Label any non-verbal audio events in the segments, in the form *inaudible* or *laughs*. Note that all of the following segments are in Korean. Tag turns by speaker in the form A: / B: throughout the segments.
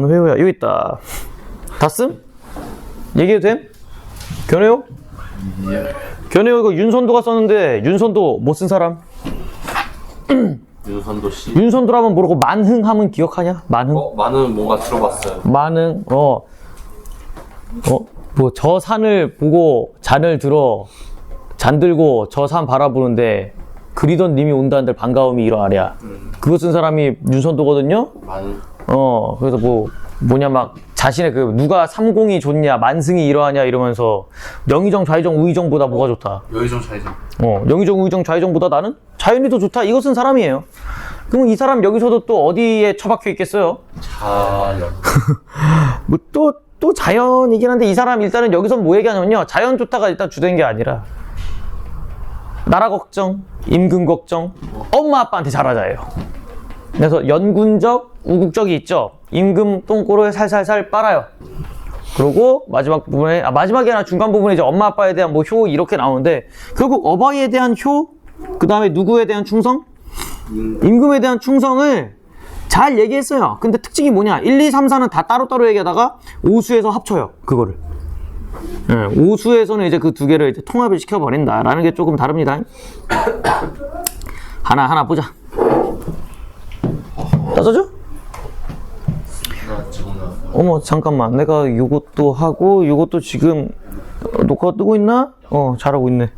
A: 견회호야 여기 있다. 다씀? 얘기해도 됨? 견회호? 견회호 이거 윤선도가 썼는데 윤선도 못 쓴 사람?
B: 윤선도 씨.
A: 윤선도라면 모르고 만흥 하면 기억하냐? 만흥?
B: 어, 많은 뭔가 들어봤어요.
A: 만흥 어. 어, 뭐 저 산을 보고 잔을 들어 잔 들고 저 산 바라보는데 그리던 님이 온다는데 반가움이 이러하랴. 그거 쓴 사람이 윤선도거든요.
B: 많은
A: 어, 그래서 뭐 뭐냐 막 자신의 그 누가 삼공이 좋냐, 만승이 이러하냐 이러면서 영의정, 좌의정, 우의정보다 뭐가 좋다.
B: 여의정 차이정.
A: 어, 영의정, 우의정, 좌의정보다 나는 자연이 더 좋다. 쓴 사람이에요. 그러면 이 사람 여기서도 또 어디에 처박혀 있겠어요?
B: 자연. *laughs*
A: 뭐 또, 또 자연이긴 한데 이 사람 일단은 여기서 뭐 얘기하냐면요. 자연 좋다가 일단 주된 게 아니라 나라 걱정, 임금 걱정, 엄마 아빠한테 잘하자예요. 그래서 연군적, 우국적이 있죠. 임금 똥꼬를 살살살 빨아요. 그리고 마지막 부분에 아, 마지막이 아니라 중간 부분에 이제 엄마 아빠에 대한 뭐 효 이렇게 나오는데 결국 어버이에 대한 효, 그 다음에 누구에 대한 충성, 임금에 대한 충성을 잘 얘기했어요. 근데 특징이 뭐냐? 1, 2, 3, 4는 다 따로따로 얘기하다가 오수에서 합쳐요. 그거를. 예, 오수에서는 이제 그 두 개를 이제 통합을 시켜버린다라는 게 조금 다릅니다. *coughs* 하나, 하나 보자.
B: 나왔어.
A: 어머, 잠깐만. 내가 요것도 하고, 요것도 지금 녹화 뜨고 있나? 어, 잘하고 있네.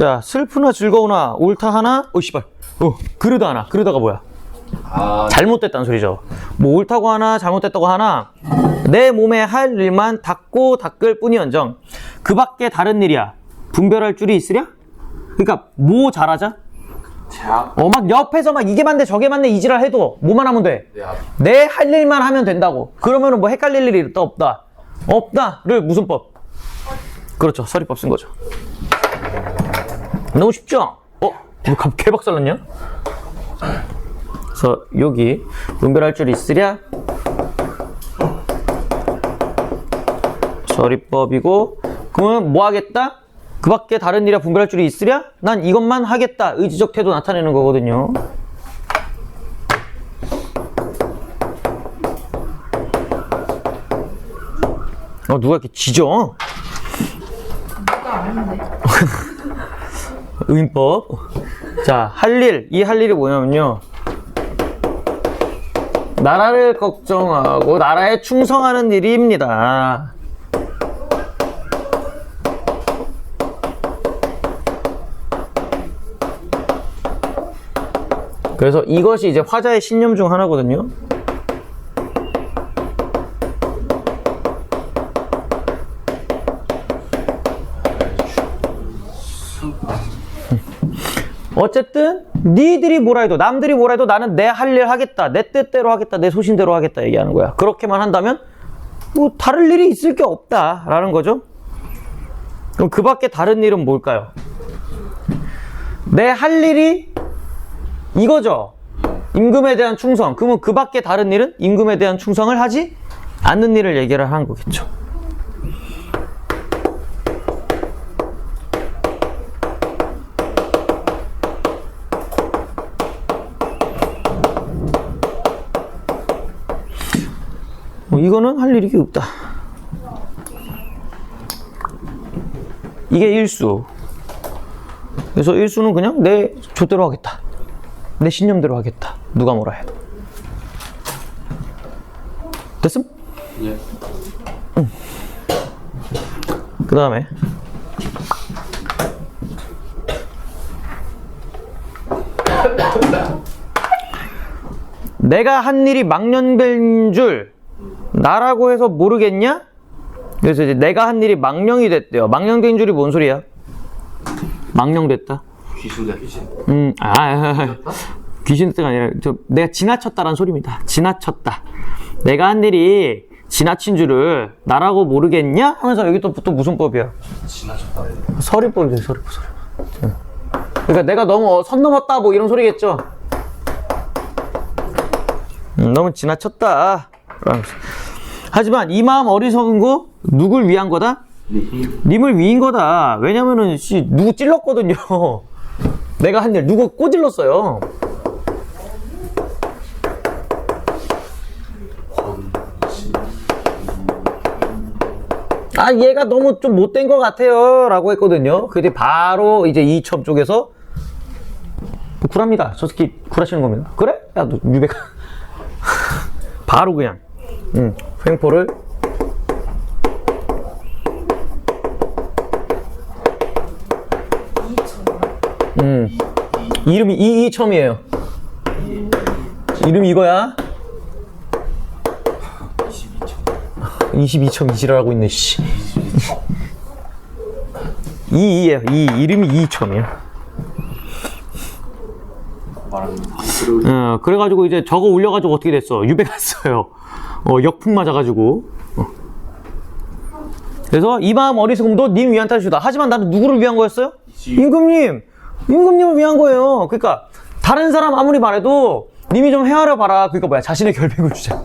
A: 야, 슬프나 즐거우나, 옳다 하나? 어, 씨발. 어, 그러다 하나. 그러다가 뭐야?
B: 아,
A: 잘못됐다는 소리죠. 뭐 옳다고 하나 잘못됐다고 하나 내 몸에 할 일만 닦고 닦을 뿐이언정 그 밖에 다른 일이야 분별할 줄이 있으랴? 그러니까 뭐 잘하자? 어 막 옆에서 막 이게 맞네 저게 맞네 이지랄 해도 뭐만 하면 돼.
B: 내 앞.
A: 내할 일만 하면 된다고. 그러면은 뭐 헷갈릴 일이 있다 없다. 없다를 무슨 법? 그렇죠. 서리법 쓴 거죠. 너무 쉽죠? 어? 갑 개박살 났냐? 그래서 여기 분별할 줄 있으랴? 서리법이고 그러면 뭐 하겠다? 그 밖에 다른 일에 분별할 줄이 있으랴? 난 이것만 하겠다. 의지적 태도 나타내는 거거든요. 어, 누가 이렇게 지져? *laughs* 의인법. 자, 할 일. 이 할 일이 뭐냐면요. 나라를 걱정하고 나라에 충성하는 일입니다. 그래서 이것이 이제 화자의 신념 중 하나거든요. 어쨌든 니들이 뭐라 해도 남들이 뭐라 해도 나는 내 할 일 하겠다 내 뜻대로 하겠다 내 소신대로 하겠다 얘기하는 거야. 그렇게만 한다면 뭐 다를 일이 있을 게 없다라는 거죠. 그럼 그 밖에 다른 일은 뭘까요? 내 할 일이 이거죠 임금에 대한 충성 그러면 그 밖에 다른 일은 임금에 대한 충성을 하지 않는 일을 얘기를 하는 거겠죠 어, 이거는 할 일이 없다. 이게 일수. 그래서 일수는 그냥 내 조대로 하겠다. 내 신념대로 하겠다. 누가 뭐라 해도. 됐음?
B: 예.
A: 그 다음에 내가 한 일이 망령된 줄 나라고 해서 모르겠냐? 그래서 이제 내가 한 일이 망령이 됐대요. 망령된 줄이 뭔 소리야? 망령됐다.
B: 귀신다 귀신.
A: 음, 아, 아, 아. 귀신 뜻가 아니라 저 내가 지나쳤다라는 소리입니다. 지나쳤다. 내가 한 일이 지나친 줄을 나라고 모르겠냐? 하면서 여기 또, 또 무슨 법이야?
B: 지나쳤다.
A: 서리법이죠, 서리법, 서리법. 응. 그러니까 내가 너무 어, 선 넘었다, 뭐 이런 소리겠죠? 음, 너무 지나쳤다. 하지만 이 마음 어리석은 거 누굴 위한 거다? 님을 위인 거다. 왜냐면은 씨 누구 찔렀거든요. 내가 한 일 누구 꼬질렀어요. 아 얘가 너무 좀 못된 것 같아요. 라고 했거든요. 그때 바로 이제 이첩 쪽에서 뭐 굴합니다. 저 새끼 굴하시는 겁니다. 그래? 야너 유배가 *laughs* 바로 그냥. 응, 횡포를 음, 이름이 이이첨이에요. 이름이 이거야? 22첨. 이지랄 하고 있네 씨. 2이에요. 2 이름이 2첨이에요.
B: 말하는
A: 어, 그래가지고 이제 저거 올려가지고 어떻게 됐어? 유배 갔어요. 어, 역풍 맞아가지고. 어. 그래서 이 마음 어리석음도 님 위한 탈주다. 하지만 나는 누구를 위한 거였어요? 임금님 임금님을 위한 거예요 그러니까 다른 사람 아무리 말해도 님이 좀 헤아려 봐라 그러니까 뭐야 자신의 결백을 주자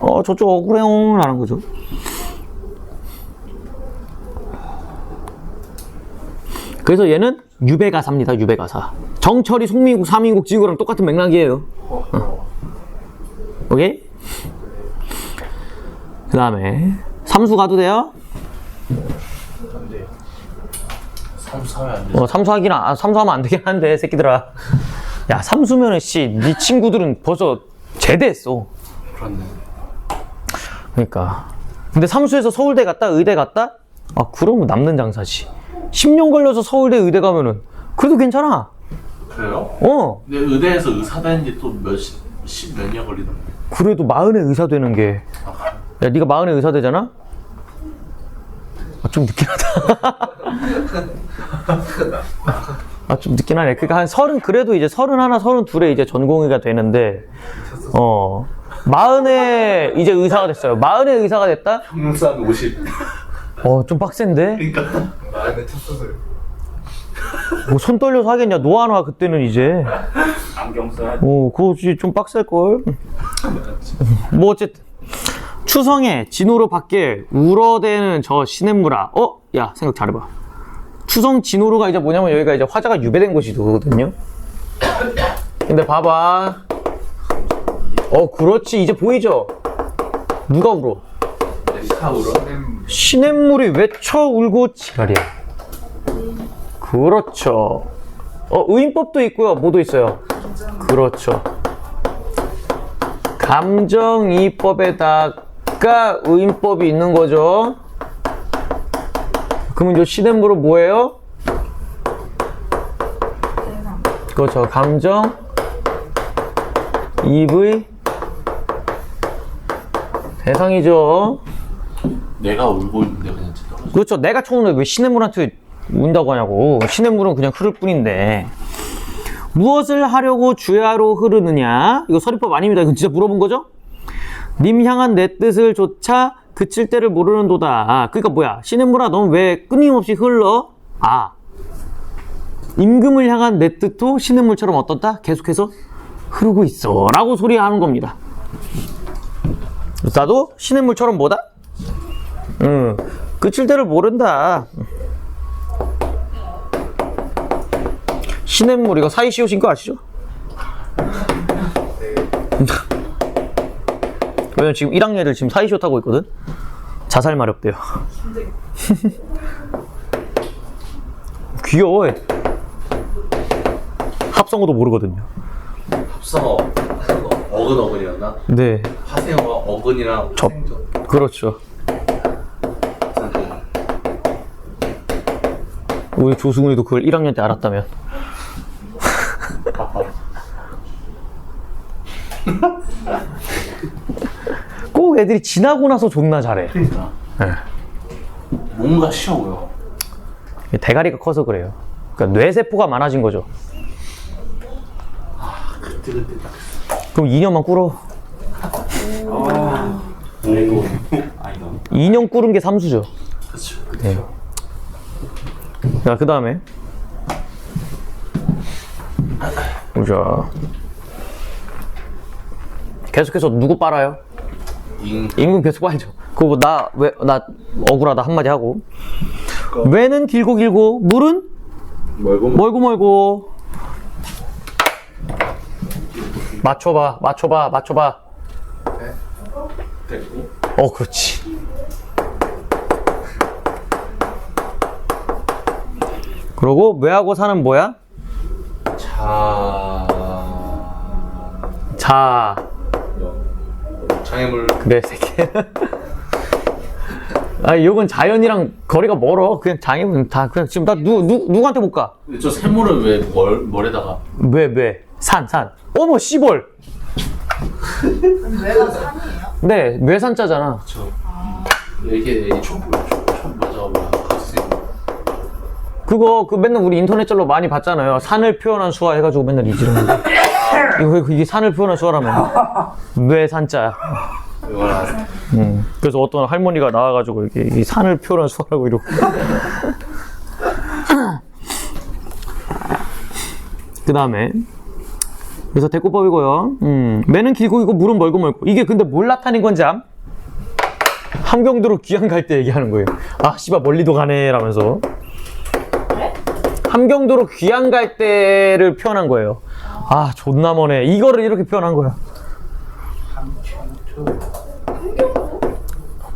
A: 어 저쪽 억울해요 라는 거죠 그래서 얘는 유배가사입니다. 유배가사. 정철이 송민국, 사민국 지구랑 똑같은 맥락이에요. 어. 오케이? 그 다음에 삼수 가도 돼요?
B: 안 돼 삼수하면 안 돼
A: 어, 삼수하긴 아, 삼수하면 안 되긴 한데 새끼들아. 야 삼수면은 씨네 친구들은 벌써 제대했어.
B: 그렇네
A: 그러니까. 근데 삼수에서 서울대 갔다 의대 갔다? 아 그러면 남는 장사지. 10년 걸려서 서울대 의대 가면은 그래도 괜찮아.
B: 그래요?
A: 어.
B: 근데 의대에서 의사 되는 게 또 몇십 몇 년 걸리던데
A: 그래도 마흔에 의사 되는 게. 야, 네가 마흔에 의사 되잖아? 아, 좀 늦긴 하다. *laughs* 아, 좀 늦긴 하네. 그러니까 한 서른, 그래도 이제 서른 하나, 서른 둘에 이제 전공의가 되는데, 어, 마흔에 이제 의사가 됐어요. 마흔에 의사가 됐다?
B: 평산 50
A: 어, 좀 빡센데?
B: 그러니까
C: 마음에 쳤어요.
A: 뭐 손 떨려서 하겠냐? 노안화 그때는 이제.
B: 안경 써야
A: 어, 그거 진짜 좀 빡셀걸. 뭐, 어쨌든. 추성에 진호로 밖에 울어대는 저 시냇물아. 어? 야, 생각 잘해봐. 추성 진호로가 이제 뭐냐면 여기가 이제 화자가 유배된 곳이거든요. 근데 봐봐. 어, 그렇지. 이제 보이죠? 누가
B: 울어?
A: 시냇물이 외쳐 울고 지랄이야. 그렇죠. 어, 의인법도 있고요. 뭐도 있어요? 그렇죠. 감정이법에다 가 의인법이 있는 거죠. 그러면 이 시냇물은 뭐예요? 그렇죠. 감정, 입의 대상이죠.
B: 내가 울고 있는데 그냥 진짜
A: 그렇죠. 내가 쳐오는데 왜 시냇물한테 운다고 하냐고. 시냇물은 그냥 흐를 뿐인데. 무엇을 하려고 주야로 흐르느냐? 이거 서리법 아닙니다. 이건 진짜 물어본 거죠? 님 향한 내 뜻을 조차 그칠 때를 모르는 도다. 그러니까 뭐야? 시냇물아, 넌 왜 끊임없이 흘러? 아. 임금을 향한 내 뜻도 시냇물처럼 어떻다? 계속해서 흐르고 있어. 라고 소리하는 겁니다. 나도 시냇물처럼 뭐다? 응. 그칠 때를 모른다. 시냇물 이거 사이 씌우신 거 아시죠? *laughs* 왜냐면 지금 1학년들 지금 사이쇼 타고 있거든? 자살 마렵대요. *laughs* 귀여워. 얘. 합성어도 모르거든요.
B: 합성어 어근 어근이었나?
A: 네.
B: 화생어가 어근이랑
A: 접. 그렇죠. 우리 조승훈이도 그걸 1학년 때 알았다면. *laughs* *laughs* 꼭 애들이 지나고 나서 존나 잘해.
B: 그러니까 뭔가 쉬워 보여
A: 대가리가 커서 그래요. 그러니까 뇌세포가 많아진 거죠.
B: 그때 그때 딱
A: 그럼 2년만 꿇어.
B: 아이고 *laughs* 아니다
A: 2년 꿇은 게 삼수죠.
B: 그쵸
A: 네. 자, 그 다음에. 보자. 계속해서 누구 빨아요?
B: 잉
A: 임금 계속 빨죠. 그거 뭐 나, 왜, 나 억울하다 한마디 하고. 왜는 길고 길고, 물은
B: 멀고
A: 멀고 멀고. 맞춰봐, 맞춰봐, 맞춰봐.
B: 됐고.
A: 어, 그렇지. 그러고 뇌하고 사는 뭐야?
B: 자.
A: 자,
B: 장애물.
A: 그래 새끼. 아, 이건 자연이랑 거리가 멀어. 그냥 장애면 다 그냥 지금 나 누, 누 누구한테 못 가?
B: 근데 저 샘물을 왜 멀, 멀에다가?
A: 왜 왜? 산 산. 어머 씨벌.
C: 왜가 산이에요?
A: 네, 뇌산자잖아.
B: 저. 이렇게 촛불, 촛 맞아, 있는.
A: 그거 그 맨날 우리 인터넷 절로 많이 봤잖아요. 산을 표현한 수화 해가지고 맨날 이지르는 거. *laughs* 이거 이게 산을 표현한 수화라면 뇌 산자.
B: 이걸 안.
A: 음. 그래서 어떤 할머니가 나와가지고 이게 이 산을 표현한 수화라고 이러고. *laughs* 그 다음에 그래서 대꾸법이고요. 음. 매는 길고 이거 물은 멀고 멀고 이게 근데 뭘 나타낸 건지 암? 함경도로 귀향 갈 때 얘기하는 거예요. 아 씨발 멀리도 가네 라면서. 함경도로 귀향 갈 때를 표현한 거예요. 아 존나 머네. 이거를 이렇게 표현한 거야.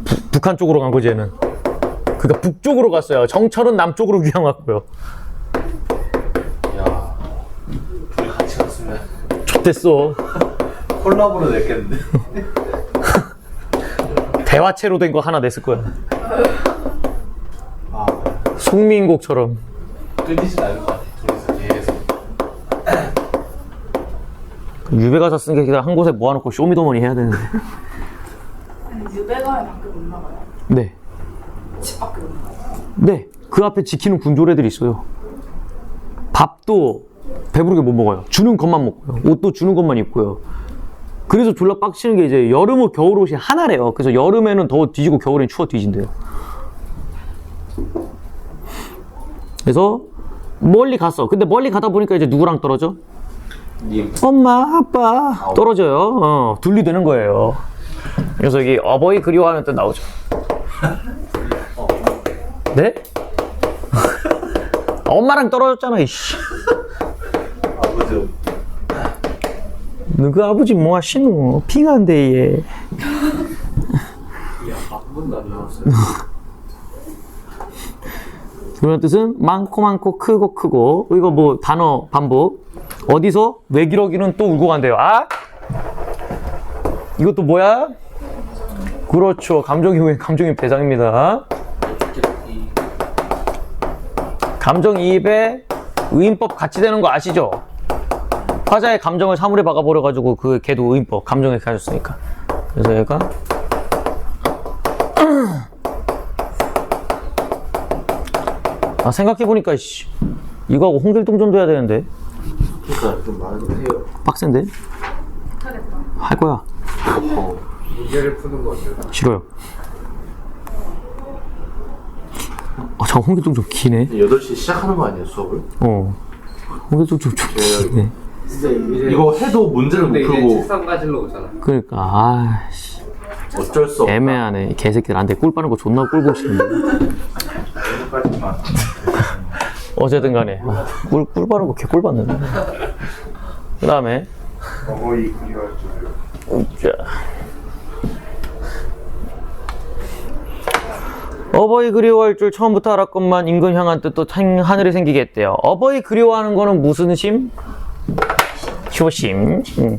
A: 부- 북한 쪽으로 간 거지 얘는. 그니까 북쪽으로 갔어요. 정철은 남쪽으로 귀향 왔고요.
B: 야. 둘이 같이 갔으면
A: 좋댔어.
B: 콜라보로 냈겠는데? *laughs*
A: 대화체로 된 거 하나 냈을 거야.
B: 아.
A: 송민곡처럼.
B: 끊이진 않을 것 같아. 둘이서 계속.
A: 유배가 샀으니까 그냥 한 곳에 모아놓고 쇼미더머니 해야 되는데.
C: 아니 유배가에 밖에 못 나가요?
A: 네.
C: 집 밖에 못 나가요?
A: 네. 그 앞에 지키는 군조래들이 있어요. 밥도 배부르게 못 먹어요. 주는 것만 먹고요. 옷도 주는 것만 입고요. 그래서 졸라 빡치는 게 이제 여름 옷, 겨울 옷이 하나래요. 그래서 여름에는 더워 뒤지고 겨울엔 추워 뒤진대요. 그래서 멀리 갔어. 근데 멀리 가다 보니까 이제 누구랑 떨어져?
B: 님.
A: 엄마, 아빠 떨어져요. 어, 둘리되는 거예요. 그래서 여기 어버이 그리워하는 뜻 나오죠. 네? *laughs* 엄마랑 떨어졌잖아, 이씨.
B: 아버지.
A: 너그 아버지 뭐 하시노? 핑한데, 얘.
B: 한 번도 안 나왔어요.
A: 그런 뜻은 많고 많고 크고 크고 이거 뭐 단어 반복 어디서? 외기러기는 또 울고 간대요. 아! 이것도 뭐야? 그렇죠. 감정이입 감정이입 대상입니다. 감정이입에 의인법 같이 되는 거 아시죠? 화자의 감정을 사물에 박아버려 가지고 그 걔도 의인법 감정에 가졌으니까. 그래서 얘가 *clears throat* 아 생각해보니까 씨. 이거하고 홍길동전도 해야 되는데
B: 그러니까 좀 해요.
A: 빡센데
C: 못하겠다
A: 할 거야
B: 문제를 푸는 거 어때요?
A: 싫어요 어, 저 홍길동 좀 기네
B: 8시 시작하는 거 아니에요, 수업을?
A: 어 홍길동 좀, 좀 기네
D: 진짜 이제
B: 이거 해도 문제를 못
D: 근데 이제
B: 풀고
D: 책상 가지러 오잖아.
A: 그러니까 아씨
B: 어쩔 수 없다.
A: 애매하네 이 개새끼들한테 꿀 빠는 거 존나 꿀 보고 싶은데
B: 여기까지만.
A: 어쨌든 간에 아, 꿀, 꿀 빠는 거개꿀 받는데 그 다음에
B: 어버이 그리워할 줄.
A: 자. 어버이 그리워할 줄 처음부터 알았건만 인근 향한 뜻도 탕- 하늘에 생기겠대요. 어버이 그리워하는 거는 무슨 심? 효심. 음.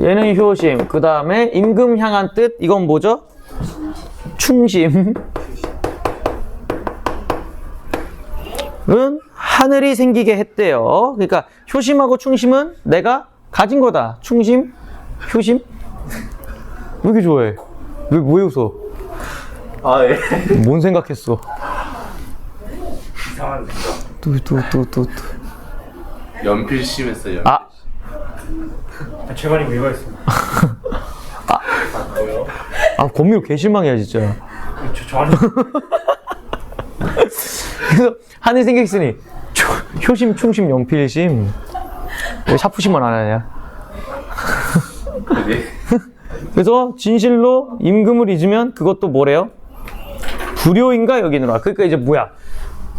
A: 얘는 효심. 그 다음에 임금 향한 뜻 이건 뭐죠? 충심. 은 하늘이 생기게 했대요. 그러니까 효심하고 충심은 내가 가진 거다. 충심, 효심. 왜 이렇게 좋아해? 왜, 왜 웃어?
B: 아, 예.
A: 뭔 생각했어?
B: 이상한 생각.
A: 또, 또, 또, 또, 또.
B: 연필 심 했어요. 연필.
A: 아,
D: 재관이 왜 그랬어?
A: 아, 권미로 개 실망이야, 진짜.
D: 저 저한테
A: 그래서 하늘 생겼으니 초- 효심, 충심, 연필심. 왜 샤프심만 안 하냐?
B: 네. *laughs*
A: 그래서 진실로 임금을 잊으면 그것도 뭐래요? 불효인가 여기느라. 그러니까 이제 뭐야?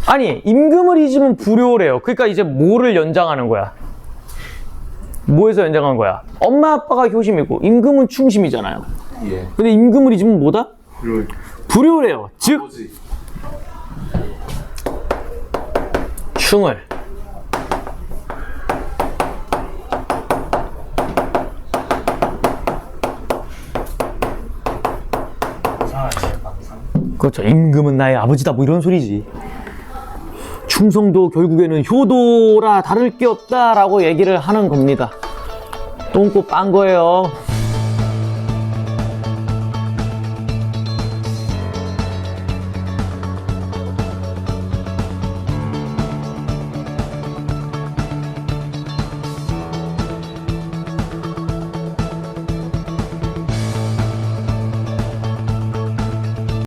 A: 아니 임금을 잊으면 불효래요. 그러니까 이제 뭐를 연장하는 거야? 뭐에서 연장한 거야? 엄마 아빠가 효심이고 임금은 충심이잖아요.
B: 예.
A: 근데 임금을 잊으면 뭐다?
D: 그리고
A: 불효래요. 즉
B: 아버지.
A: 충을. 그렇죠. 임금은 나의 아버지다. 뭐 이런 소리지. 충성도 결국에는 효도라 다를 게 없다라고 얘기를 하는 겁니다. 똥꼬 빤 거예요.